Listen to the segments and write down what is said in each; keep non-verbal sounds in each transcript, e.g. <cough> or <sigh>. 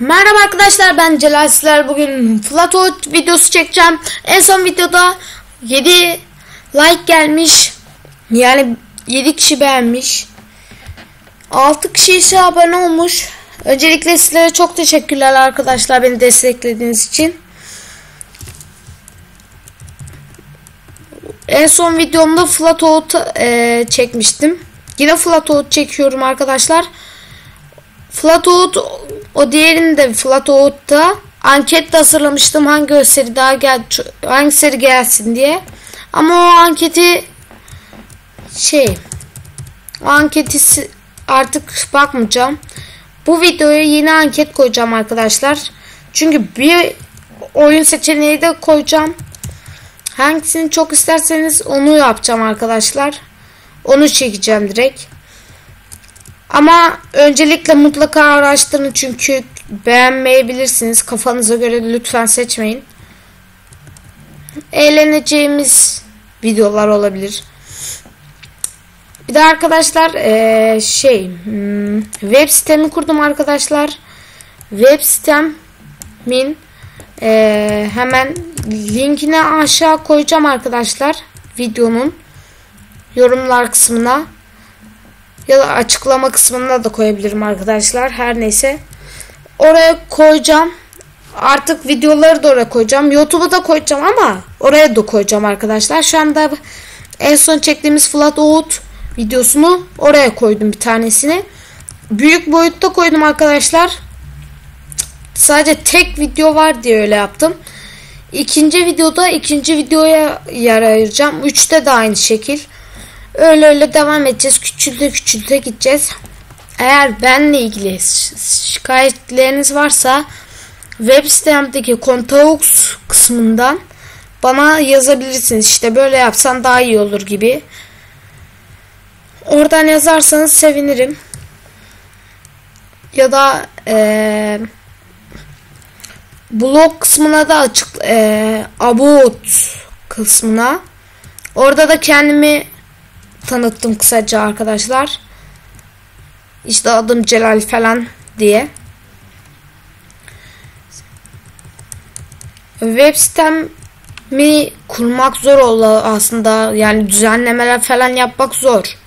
Merhaba arkadaşlar ben Celal Sizler bugün Flatout videosu çekeceğim. En son videoda 7 like gelmiş. Yani 7 kişi beğenmiş. 6 kişi ise abone olmuş. Öncelikle sizlere çok teşekkürler arkadaşlar beni desteklediğiniz için. En son videomda Flatout e, çekmiştim. Yine Flatout çekiyorum arkadaşlar. Flatout o diğerini de Flatout'ta anket de hazırlamıştım hangi gösteri daha gel hangi seri gelsin diye. Ama o anketi şey o anketi artık bakmayacağım. Bu videoya yeni anket koyacağım arkadaşlar. Çünkü bir oyun seçeneği de koyacağım. Hangisini çok isterseniz onu yapacağım arkadaşlar. Onu çekeceğim direkt. Ama öncelikle mutlaka araştırın çünkü beğenmeyebilirsiniz. Kafanıza göre lütfen seçmeyin. Eğleneceğimiz videolar olabilir. Bir de arkadaşlar eee, şey hmm, web sitemi kurdum arkadaşlar. Web sitemin eee, hemen linkini aşağı koyacağım arkadaşlar videonun yorumlar kısmına ya da açıklama kısmına da koyabilirim arkadaşlar. Her neyse. Oraya koyacağım. Artık videoları da oraya koyacağım. YouTube'a da koyacağım ama oraya da koyacağım arkadaşlar. Şu anda en son çektiğimiz Flat Out videosunu oraya koydum bir tanesini. Büyük boyutta koydum arkadaşlar. Sadece tek video var diye öyle yaptım. İkinci videoda ikinci videoya yer ayıracağım. Üçte de aynı şekil. Öyle öyle devam edeceğiz. Küçülte küçülte gideceğiz. Eğer benle ilgili şikayetleriniz varsa web sitemdeki contacts kısmından bana yazabilirsiniz. İşte böyle yapsan daha iyi olur gibi. Oradan yazarsanız sevinirim. Ya da eee blog kısmına da açık eee about kısmına orada da kendimi tanıttım kısaca arkadaşlar. İşte adım Celal falan diye. Web sitemi kurmak zor oldu aslında. Yani düzenlemeler falan yapmak zor.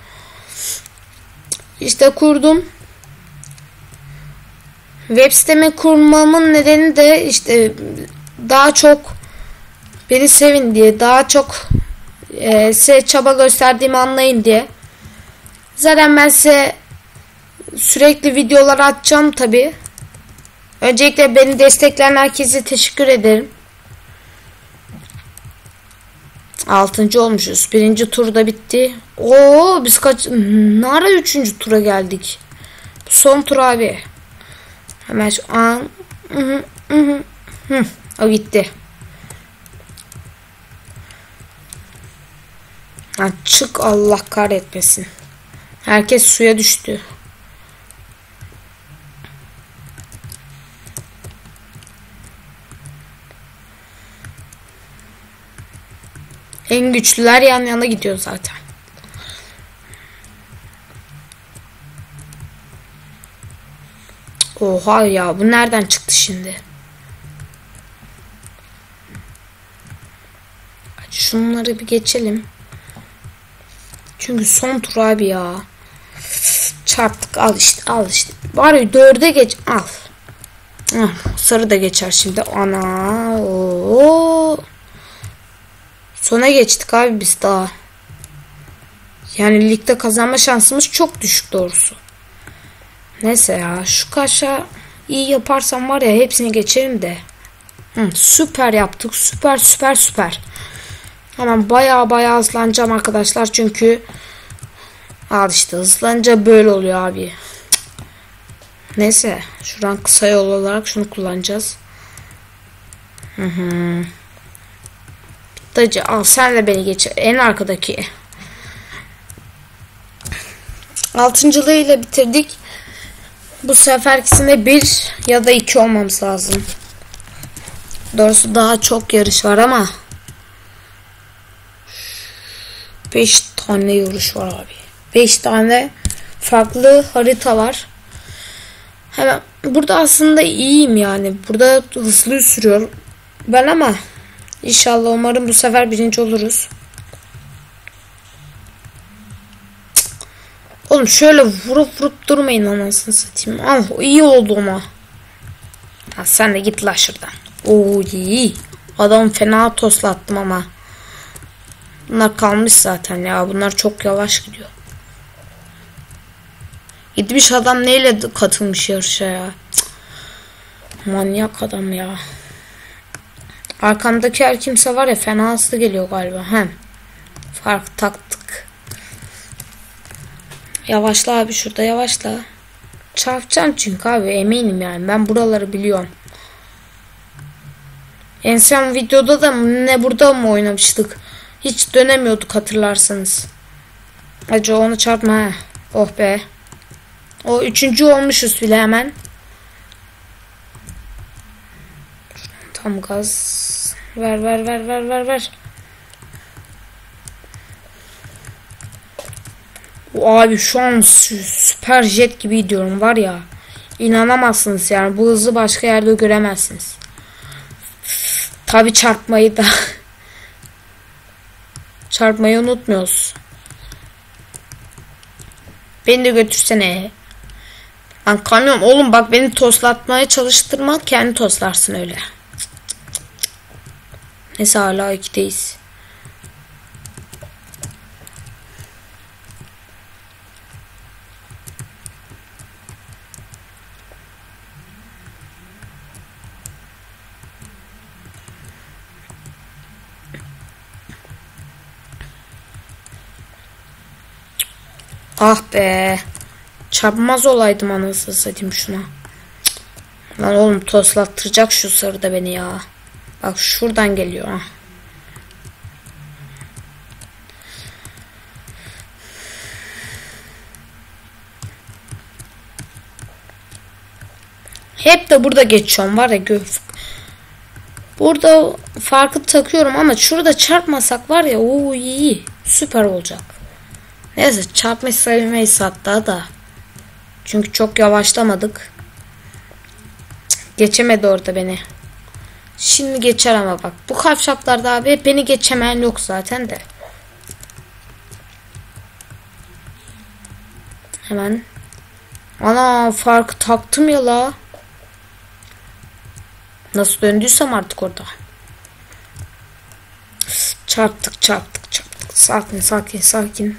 İşte kurdum. Web sitemi kurmamın nedeni de işte daha çok beni sevin diye, daha çok e, size çaba gösterdiğimi anlayın diye. Zaten ben size sürekli videolar atacağım tabi. Öncelikle beni destekleyen herkese teşekkür ederim. Altıncı olmuşuz. Birinci tur da bitti. Oo biz kaç... Ne ara üçüncü tura geldik? Son tur abi. Hemen şu an... Hı, hı hı. Hı, o gitti. Ha, çık Allah kahretmesin. Herkes suya düştü. En güçlüler yan yana gidiyor zaten. Oha ya bu nereden çıktı şimdi? Şunları bir geçelim. Çünkü son tur abi ya. Çarptık al işte al işte. Bari dörde geç al. Ah, sarı da geçer şimdi. Ana. Oo. Sona geçtik abi biz daha. Yani ligde kazanma şansımız çok düşük doğrusu. Neyse ya şu kaşa iyi yaparsam var ya hepsini geçerim de. Hı, süper yaptık. Süper süper süper. Hemen baya baya hızlanacağım arkadaşlar çünkü al işte hızlanınca böyle oluyor abi. Neyse şuradan kısa yol olarak şunu kullanacağız. Hı hı. Dacı al sen de beni geç en arkadaki. Altıncılığı ile bitirdik. Bu seferkisinde bir ya da iki olmamız lazım. Doğrusu daha çok yarış var ama 5 tane yarış var abi. 5 tane farklı harita var. Hemen burada aslında iyiyim yani. Burada hızlı sürüyor ben ama inşallah umarım bu sefer birinci oluruz. Oğlum şöyle vurup vurup durmayın anasını satayım. Ah iyi oldu ama. Ha, sen de git la şuradan. Oo iyi. Adam fena toslattım ama. Bunlar kalmış zaten ya. Bunlar çok yavaş gidiyor. Gitmiş adam neyle katılmış yarışa ya. Cık. Manyak adam ya. Arkamdaki her kimse var ya fena hızlı geliyor galiba. Hem fark taktık. Yavaşla abi şurada yavaşla. Çarpacağım çünkü abi eminim yani. Ben buraları biliyorum. En son videoda da ne burada mı oynamıştık? Hiç dönemiyorduk hatırlarsanız. Acı onu çarpma ha. Oh be. O üçüncü olmuşuz bile hemen. Tam gaz. Ver ver ver ver ver ver. Abi şu an süper jet gibi gidiyorum var ya. İnanamazsınız yani bu hızı başka yerde göremezsiniz. Tabi çarpmayı da <laughs> çarpmayı unutmuyoruz. Beni de götürsene. Lan kamyon oğlum bak beni toslatmaya çalıştırma kendi toslarsın öyle. Neyse hala ikideyiz. Ah be. Çarpmaz olaydım anasını satayım şuna. Lan oğlum toslattıracak şu sarıda beni ya. Bak şuradan geliyor ha. Hep de burada geçiyorum var ya göf. Burada farkı takıyorum ama şurada çarpmasak var ya o iyi. Süper olacak. Neyse çarpmış sayılmayız hatta da. Çünkü çok yavaşlamadık. Geçemedi orada beni. Şimdi geçer ama bak. Bu kavşaklarda abi beni geçemeyen yok zaten de. Hemen. Ana farkı taktım ya la. Nasıl döndüysem artık orada. Çarptık çarptık çarptık. Sakin sakin sakin.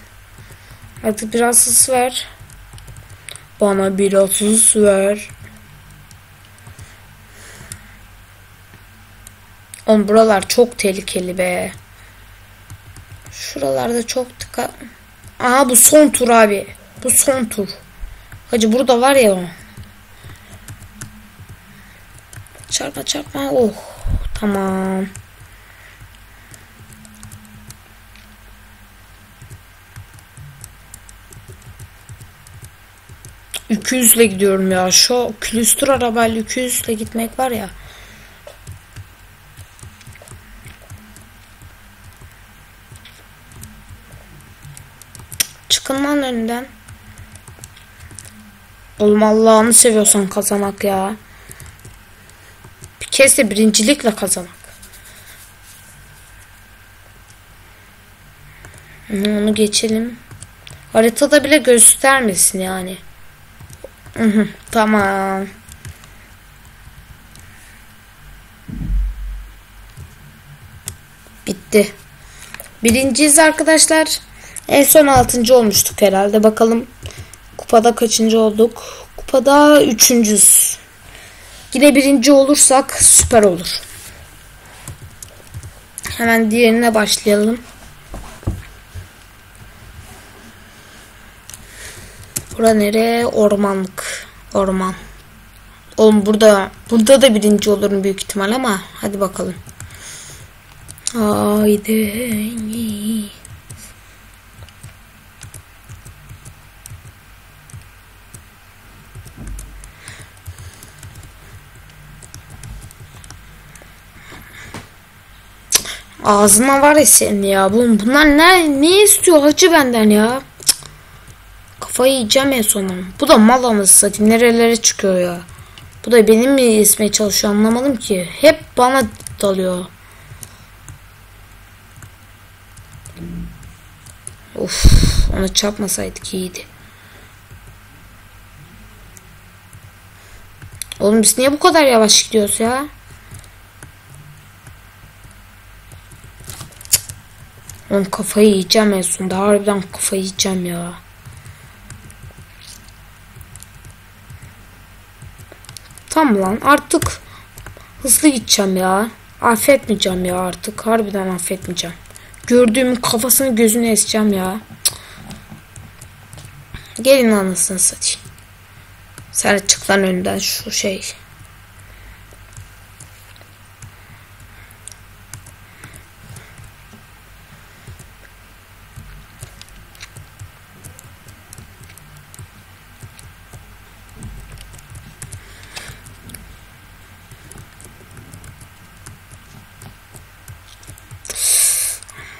Hadi biraz hız ver. Bana biraz hız ver. On buralar çok tehlikeli be. Şuralarda çok dikkat. Aha bu son tur abi. Bu son tur. Hacı burada var ya. Çarpma çarpma. Oh. Tamam. İle gidiyorum ya. Şu külüstür arabayla 200 ile gitmek var ya. Çıkın lan önünden. Oğlum Allah'ını seviyorsan kazanak ya. Bir kez de birincilikle kazanak. Onu geçelim. Haritada bile göstermesin yani. Tamam. Bitti. Birinciyiz arkadaşlar. En son altıncı olmuştuk herhalde. Bakalım kupada kaçıncı olduk. Kupada üçüncüz. Yine birinci olursak süper olur. Hemen diğerine başlayalım. Bura nere? Ormanlık. Orman. Oğlum burada burada da birinci olurum büyük ihtimal ama hadi bakalım. Haydi. Ağzına var ya senin ya. Bunlar ne, ne istiyor hacı benden ya? Kafayı yiyeceğim en sonunda. Bu da mal anası. Nerelere çıkıyor ya. Bu da benim mi esmeye çalışıyor anlamadım ki. Hep bana dalıyor. Of ona çarpmasaydık iyiydi. Oğlum biz niye bu kadar yavaş gidiyoruz ya? Oğlum kafayı yiyeceğim en sonunda. Harbiden kafayı yiyeceğim ya. Tamam lan artık hızlı gideceğim ya. Affetmeyeceğim ya artık. Harbiden affetmeyeceğim. Gördüğüm kafasını gözünü eseceğim ya. Gelin anasını satayım. Sen çık lan önünden şu şey.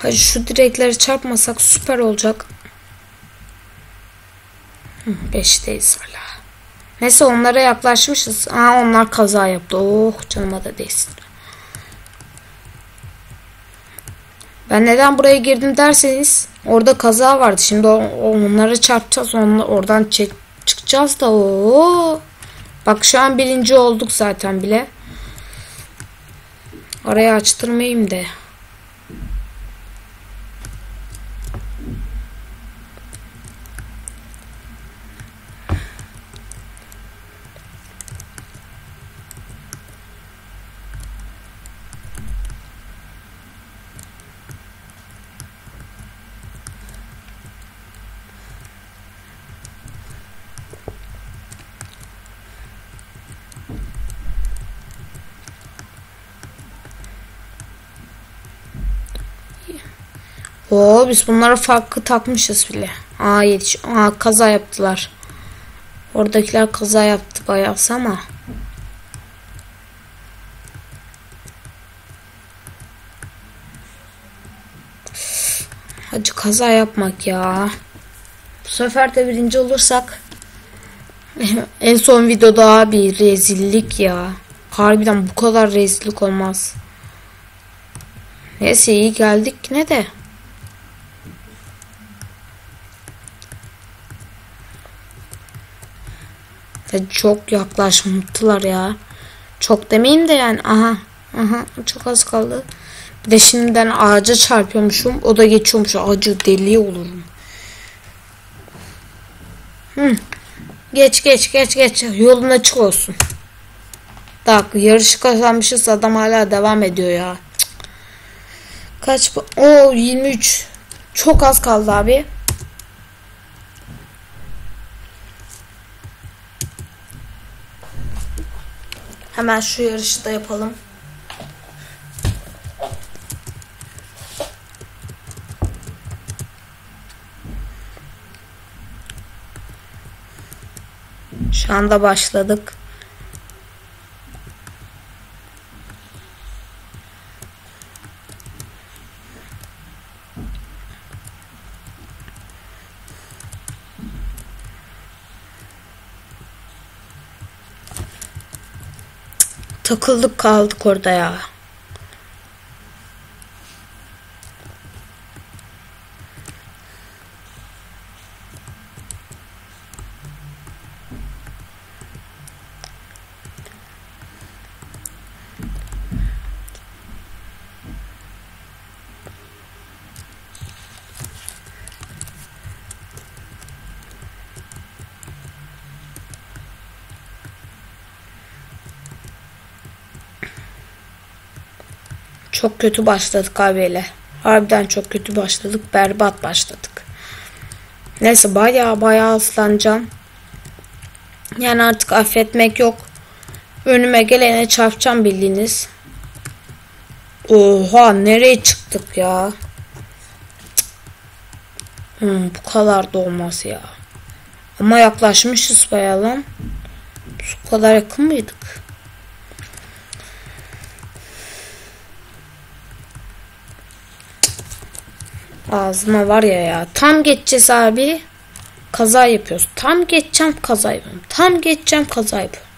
Hadi şu direkleri çarpmasak süper olacak. 5'teyiz hala. Neyse onlara yaklaşmışız. Aa onlar kaza yaptı. Oh canıma da değsin. Ben neden buraya girdim derseniz orada kaza vardı. Şimdi onlara çarpacağız. Onlar, oradan çek, çıkacağız da o. Bak şu an birinci olduk zaten bile. Araya açtırmayayım de. Oo biz bunlara farklı takmışız bile. Aa yetiş. Aa kaza yaptılar. Oradakiler kaza yaptı bayağı ama. Hadi kaza yapmak ya. Bu sefer de birinci olursak <laughs> en son videoda bir rezillik ya. Harbiden bu kadar rezillik olmaz. Neyse iyi geldik ne de. Çok yaklaşmıştılar ya. Çok demeyeyim de yani aha aha çok az kaldı. Bir de şimdiden ağaca çarpıyormuşum. O da geçiyormuş. Ağacı deli olurum. Hı. Geç geç geç geç. Yolun açık olsun. Bak yarışı kazanmışız. Adam hala devam ediyor ya. Kaç? O 23. Çok az kaldı abi. Hemen şu yarışı da yapalım. Şu anda başladık. Takıldık kaldık orada ya. Çok kötü başladık abiyle. Harbiden çok kötü başladık. Berbat başladık. Neyse baya baya aslanacağım. Yani artık affetmek yok. Önüme gelene çarpacağım bildiğiniz. Oha nereye çıktık ya? Hmm, bu kadar da olmaz ya. Ama yaklaşmışız bayağı lan. Bu kadar yakın mıydık? Ağzıma var ya ya. Tam geçeceğiz abi. Kaza yapıyoruz. Tam geçeceğim kaza yapıyorum. Tam geçeceğim kaza yapıyorum.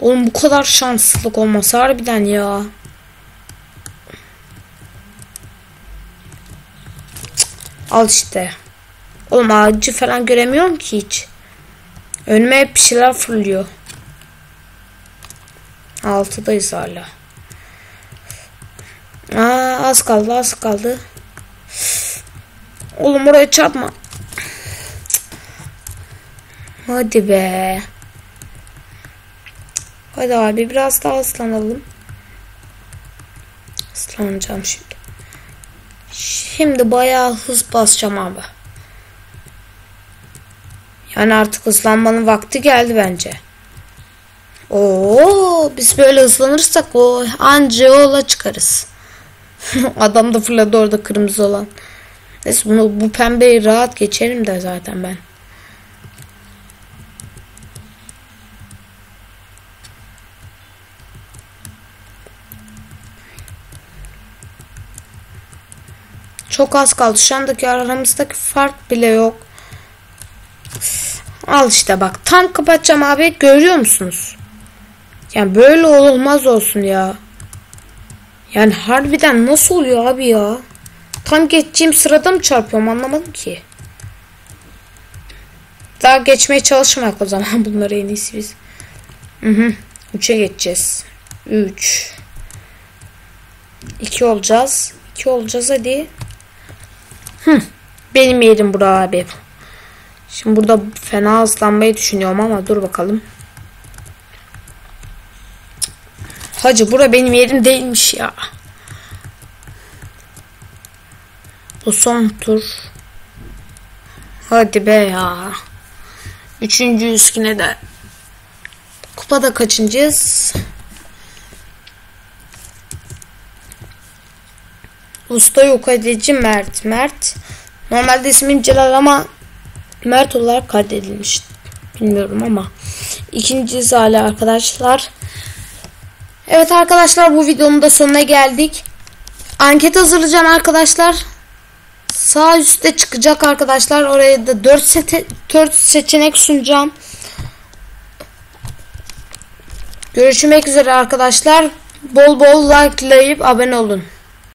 Oğlum bu kadar şanslılık olmaz harbiden ya. Cık, Al işte. Oğlum ağacı falan göremiyorum ki hiç. Önüme hep bir şeyler fırlıyor. Altıdayız hala. Aa, az kaldı az kaldı. Oğlum oraya çarpma. Hadi be. Hadi abi biraz daha ıslanalım. Islanacağım şimdi. Şimdi bayağı hız basacağım abi. Yani artık hızlanmanın vakti geldi bence. Oo, biz böyle hızlanırsak o anca yola çıkarız. <laughs> Adam da fırladı orada kırmızı olan. Neyse bunu bu pembeyi rahat geçerim de zaten ben. Çok az kaldı. Şu andaki aramızdaki fark bile yok. Al işte bak. Tam kapatacağım abi. Görüyor musunuz? Yani böyle olmaz olsun ya. Yani harbiden nasıl oluyor abi ya? Tam geçeceğim sırada mı çarpıyorum anlamadım ki. Daha geçmeye çalışmayak o zaman <laughs> bunları en iyisi biz. Hı hı. 3'e geçeceğiz. 3 2 olacağız. 2 olacağız hadi. Hı. Benim yerim bura abi. Şimdi burada fena hızlanmayı düşünüyorum ama dur bakalım. Hacı bura benim yerim değilmiş ya. Bu son tur. Hadi be ya. Üçüncü üsküne de. Kupada kaçıncıyız? Usta yok edici Mert. Mert. Normalde ismim Celal ama Mert olarak kaydedilmiş. Bilmiyorum ama. İkincisi hala arkadaşlar. Evet arkadaşlar bu videonun da sonuna geldik. Anket hazırlayacağım arkadaşlar. Sağ üstte çıkacak arkadaşlar. Oraya da 4, sete, 4 seçenek sunacağım. Görüşmek üzere arkadaşlar. Bol bol likelayıp abone olun.